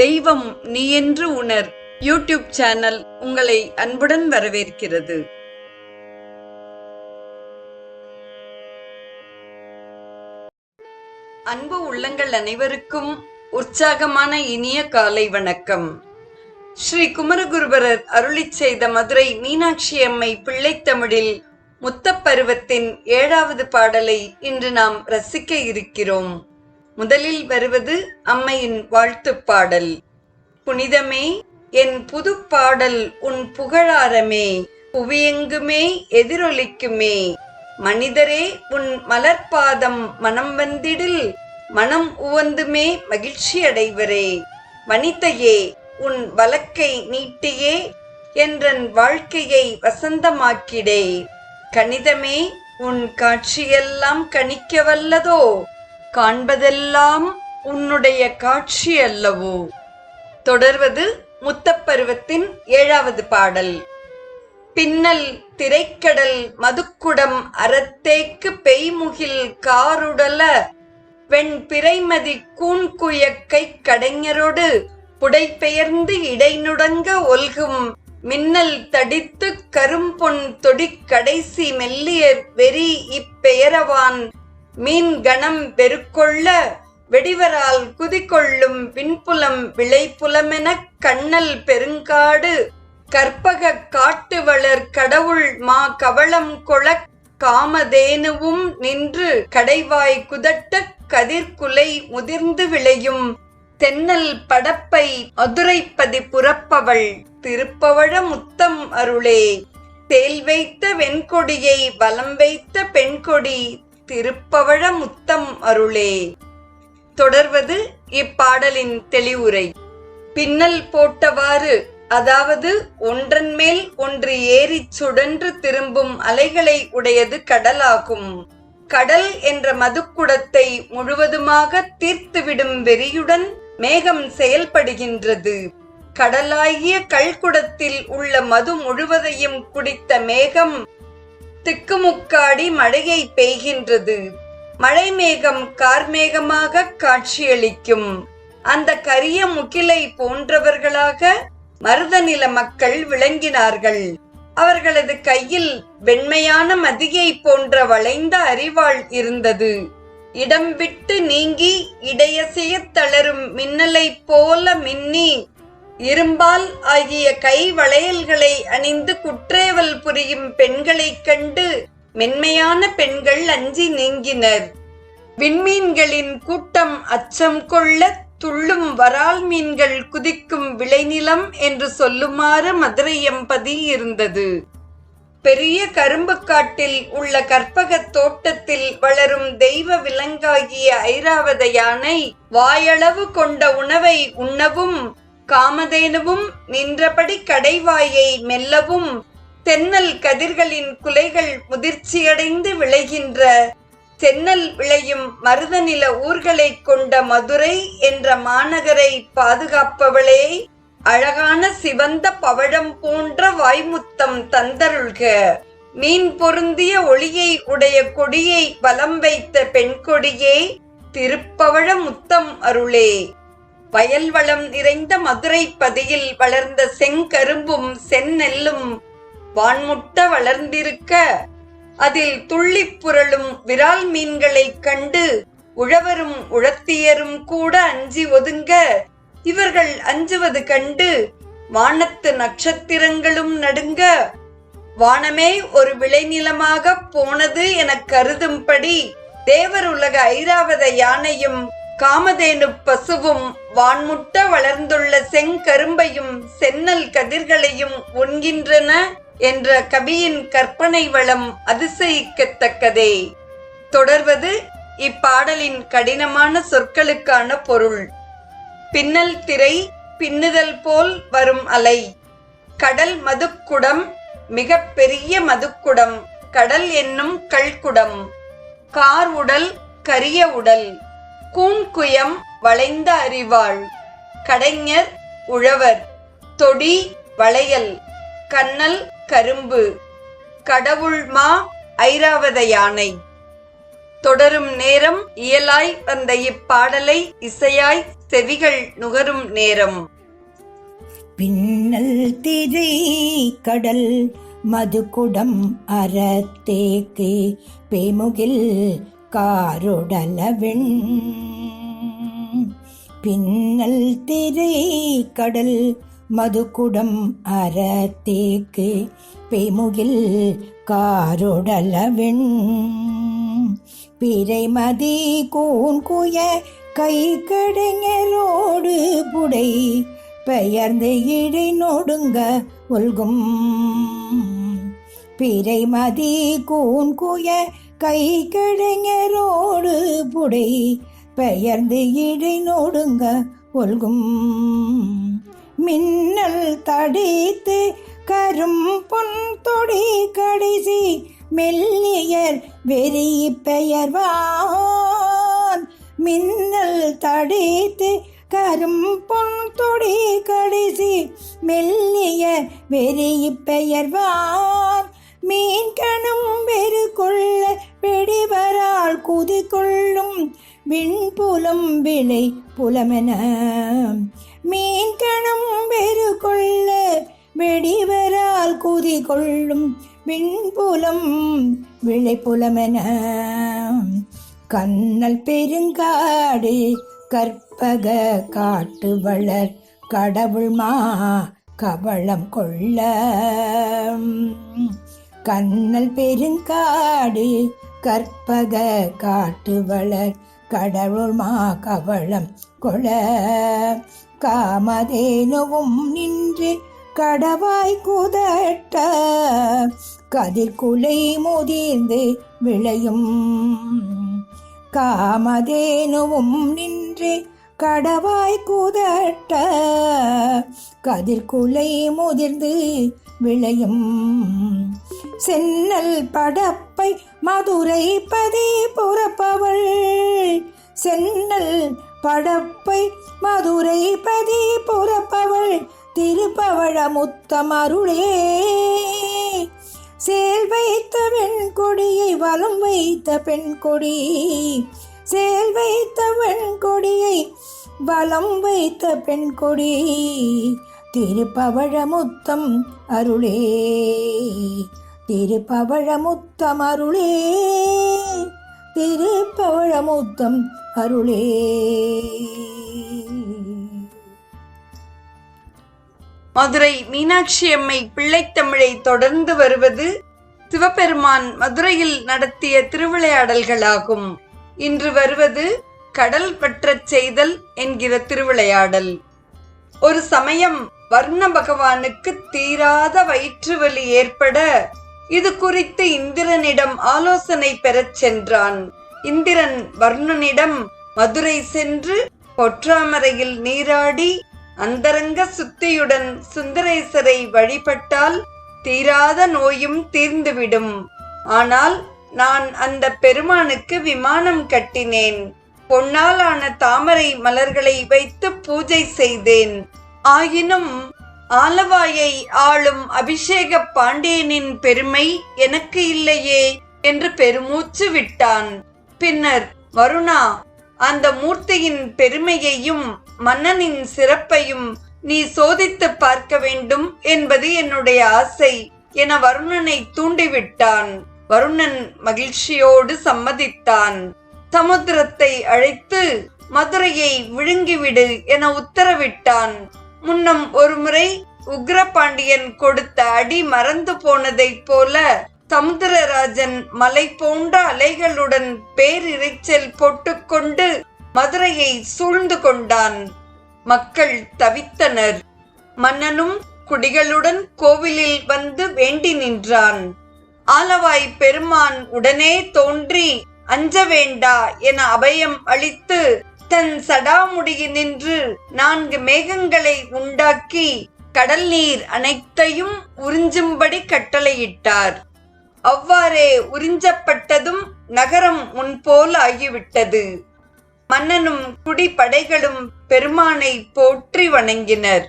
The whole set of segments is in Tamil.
தெய்வம் நீ என்று உணர். யூடியூப் சேனல் உங்களை அன்புடன் வரவேற்கிறது. அன்பு உள்ளங்கள் அனைவருக்கும் உற்சாகமான இனிய காலை வணக்கம். ஸ்ரீ குமரகுருபரர் அருளிச் செய்த மதுரை மீனாட்சி அம்மை பிள்ளைத்தமிழில் முத்தப்பருவத்தின் ஏழாவது பாடலை இன்று நாம் ரசிக்க இருக்கிறோம். முதலில் வருவது அம்மையின் வாழ்த்துப் பாடல் புனிதமே என் புது பாடல் உன் புகழாரமே புவியெங்குமே எதிரொலிக்குமே. மனிதரே உன் மலர்பாதம் மனம் வந்திடில் மனம் உவந்துமே மகிழ்ச்சி அடைவரே வனிதையே உன் வழக்கை நீட்டியே என்றன் வாழ்க்கையை வசந்தமாக்கிடே. கணிதமே உன் காட்சியெல்லாம் கணிக்க வல்லதோ காண்பதெல்லாம் உன்னுடைய காட்சி அல்லவோ? தொடர்வது முத்தப்பருவத்தின் ஏழாவது பாடல். பின்னல் திரைக்கடல் மதுக்குடம் அறத்தேக்கு பெய்முகில் காருடல வெண் பிறைமதி கூண்குயக்கை கடைஞரோடு புடைபெயர்ந்து இடைநுடங்க ஒல்கும் மின்னல் தடித்து கரும்பொன் தொடிக் கடைசி மெல்லிய வெறி இப்பெயரவான் மீன் கணம் பெருக்கொள்ள வெடிவரால் குதிக்கொள்ளும் விண்புலம் விளைப்புலமெனக் கண்ணல் பெருங்காடு கற்பக காட்டு வளர் கடவுள் மா கவளம் கொளக் காமதேனுவும் நின்று கடைவாய் குதட்ட கதிர்குலை முதிர்ந்து விளையும் தென்னல் படப்பை மதுரைப்பதி புறப்பவள் திருப்பவழ முத்தம் அருளே. தேல் வைத்த வெண்கொடியை வலம் வைத்த பெண்கொடி திருப்பவழ முத்தம் அருளே. தொடர்வது இப்பாடலின் தெளிவுரை. பின்னல் போட்டவாறு அதாவது ஒன்றன் மேல் ஒன்று ஏறிச் சுடன்று திரும்பும் அலைகளை உடையது கடலாகும். கடல் என்ற மதுக்குடத்தை முழுவதுமாக தீர்த்துவிடும் வெறியுடன் மேகம் செயல்படுகின்றது. கடலாகிய கல்குடத்தில் உள்ள மது முழுவதையும் குடித்த மேகம் திக்குமுக்காடி மழையை பெய்கின்றது. மழை மேகம் கார்மேகமாக காட்சியளிக்கும். அந்த கரிய முகிலை போன்றவர்களாக மருதநில மக்கள் விளங்கினார்கள். அவர்களது கையில் வெண்மையான மதியை போன்ற வளைந்த அறிவாள் இருந்தது. இடம் விட்டு நீங்கி இடையசைய தளரும் மின்னலைப் போல மின்னி இரும்பால் ஆகிய கை வளையல்களை அணிந்து குற்றேவல் புரியும் பெண்களைக் கண்டு மென்மையான பெண்கள் அஞ்சி நீங்கினர். விண்மீன்களின் கூட்டம் அச்சம் கொள்ள துள்ளும் வரால் மீன்கள் குதிக்கும் விளைநிலம் என்று சொல்லுமாறு மதுரை எம்பதி இருந்தது. பெரிய கரும்பு காட்டில் உள்ள கற்பகத் தோட்டத்தில் வளரும் தெய்வ விலங்காகிய ஐராவத யானை வாயளவு கொண்ட உணவை உண்ணவும் காமதேனுவும் நின்றபடி கடைவாயை மெல்லவும் தென்னல் கதிர்களின் குலைகள் முதிர்ச்சியடைந்து விளைகின்ற தென்னல் விளையும் மருதநில ஊர்களைக் கொண்ட மதுரை என்ற மாநகரை பாதுகாப்பவளே அழகான சிவந்த பவழம் போன்ற வாய்முத்தம் தந்தருள்க. மீன் பொருந்திய ஒளியை உடைய கொடியை வலம் வைத்த பெண் கொடியே திருப்பவழ முத்தம் அருளே. வயல் வளம் நிறைந்த மதுரை பதியில் வளர்ந்த செங்கரும்பும் செந்நெல்லும் வான்முட்ட வளர்ந்திருக்க அதில் துள்ளிப் புரளும் விரால் மீன்களைக் கண்டு உழவரும் உழத்தியரும் கூட அஞ்சி ஒதுங்க இவர்கள் அஞ்சுவது கண்டு வானத்து நட்சத்திரங்களும் நடுங்க வானமே ஒரு விளைநிலமாக போனது எனக் கருதும்படி தேவர் உலக ஐராவத யானையும் காமதேனு பசுவும் வான்முட்ட வளர்ந்துள்ள செங்கரும்பையும் சென்னல் கதிர்களையும் உண்கின்றன என்ற கவியின் கற்பனை வளம் அதிசயிக்கத்தக்கதே. தொடர்வது இப்பாடலின் கடினமான சொற்களுக்கான பொருள். பின்னல் திரை பின்னுதல் போல் வரும் அலை. கடல் மதுக்குடம் மிக பெரிய மதுக்குடம். கடல் என்னும் கல்குடம். கார் உடல் கரிய உடல். கூன்குயம் வளைந்த அறிவாள். கடைஞர் உழவர். தொடி வளையல். கண்ணல் கரும்பு. கடவுள் மா ஐராவத யானை. தொடரும் நேரம் இயலாய் வந்த இப்பாடலை இசையாய் செவிகள் நுகரும் நேரம். பின்னல் திரை கடல் மதுகுடம் அறத்தேக்கு பேமுகில் காருடலவெண். பின்னல் திரை கடல் மதுக்குடம் அறத்தேக்கு பெய்முகில் காருடலவெண். பிறைமதி கூன்குய கை கடைஞரோடு புடை பெயர்ந்து இடை நொடுங்க ஒல்கும். பிறைமதி கூன்குய கை கடைஞரோடு புடை பெயர்ந்து இடை நோடுங்க ஒல்கும். மின்னல் தடித்து கரும் பொன் தொடி கடைசி மெல்லியர் வெறி பெயர்வான் மின்னல் தடித்து கரும் பொன் தொடி கடைசி மெல்லிய வெறி பெயர்வான் மீன் கணும் வெறு கொள்ள வெடிவரால் குதி விண்புலம் விளை புலமென. மீன்கணம் வெறு கொள்ள வெடிவரால் குதிகொள்ளும் விண்புலம் விளை புலமென. கண்ணல் பெருங்காடு கற்பக காட்டு வளர் கடவுள் மா கவளம் கொள்ள. கண்ணல் பெருங்காடு கற்பக காட்டு வளர் கடவுள் மா கவளம் கொள. காமதேனுவும் நின்று கடவாய் குதட்ட கதிர்குலை முதிர்ந்து விளையும். காமதேனுவும் நின்று கடவாய் குதட்ட கதிர்குலை முதிர்ந்து விளையும். சென்னல் படப்பை மதுரை பதி புறப்பவள். சென்னல் படப்பை மதுரை பதி புறப்பவள். திருப்பவழ முத்தமருளே சேல் வைத்த பெண் கொடியை வலம் வைத்த பெண் கொடி சேல் வைத்த பெண் கொடியை வலம் வைத்த பெண் கொடி திருப்பவழ முத்தம் அருளே. திருப்பவழமுத்தம் அருளே திருப்பவழமுத்தம் அருளே மதுரை மீனாட்சி அம்மை பிள்ளைத்தமிழை தொடர்ந்து வருவது சிவபெருமான் மதுரையில் நடத்திய திருவிளையாடல்களாகும் இன்று வருவது கடல் பற்றச் செய்தல் என்கிற திருவிளையாடல் ஒரு சமயம் வர்ண பகவானுக்கு தீராத வயிற்று வலி ஏற்பட இது குறித்து இந்திரனிடம் ஆலோசனை பெறச் சென்றான். இந்திரன் வர்ணனிடம் மதுரை சென்று பொற்றாமரையில் நீராடி அந்தரங்க சுத்தியுடன் சுந்தரேசரை வழிபட்டால் தீராத நோயும் தீர்ந்துவிடும். ஆனால் நான் அந்த பெருமானுக்கு விமானம் கட்டினேன். பொன்னாலான தாமரை மலர்களை வைத்து பூஜை செய்தேன். ஆயினும் ஆலவாயை ஆளும் அபிஷேக பாண்டியனின் பெருமை எனக்கு இல்லையே என்று பெருமூச்சு விட்டான். பின்னர் வருணா அந்த மூர்த்தியின் பெருமையையும் மன்னனின் சிறப்பையும் நீ சோதித்து பார்க்க வேண்டும் என்பது என்னுடைய ஆசை என வருணனை தூண்டிவிட்டான். வருணன் மகிழ்ச்சியோடு சம்மதித்தான். சமுத்திரத்தை அழைத்து மதுரையை விழுங்கிவிடு என உத்தரவிட்டான். முன்னம் ஒருமுறை உக்ரபாண்டியன் கொடுத்த அடி மறந்து போனதைப் போல சமுத்திரராஜன் மலை போன்ற அலைகளுடன் பேரிரைச்சல் போட்டுக்கொண்டு மதுரையை சூழ்ந்து கொண்டான். மக்கள் தவித்தனர். மன்னனும் குடிகளுடன் கோவிலில் வந்து வேண்டி நின்றான். ஆலவாய் பெருமான் உடனே தோன்றி அஞ்ச வேண்டா என அபயம் அளித்து தன் சடாமுடியினின்று நான்கு மேகங்களை உண்டாக்கி கடல் நீர் அனைத்தையும் உறிஞ்சும்படி கட்டளையிட்டார். அவ்வாறே உறிஞ்சப்பட்டதும் நகரம் முன்போல் ஆகிவிட்டது. மன்னனும் குடிப்படைகளும் பெருமானை போற்றி வணங்கினர்.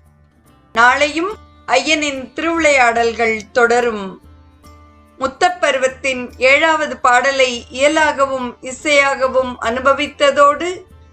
நாளையும் ஐயனின் திருவிளையாடல்கள் தொடரும். முத்தப்பருவத்தின் ஏழாவது பாடலை இயலாகவும் இசையாகவும் அனுபவித்ததோடு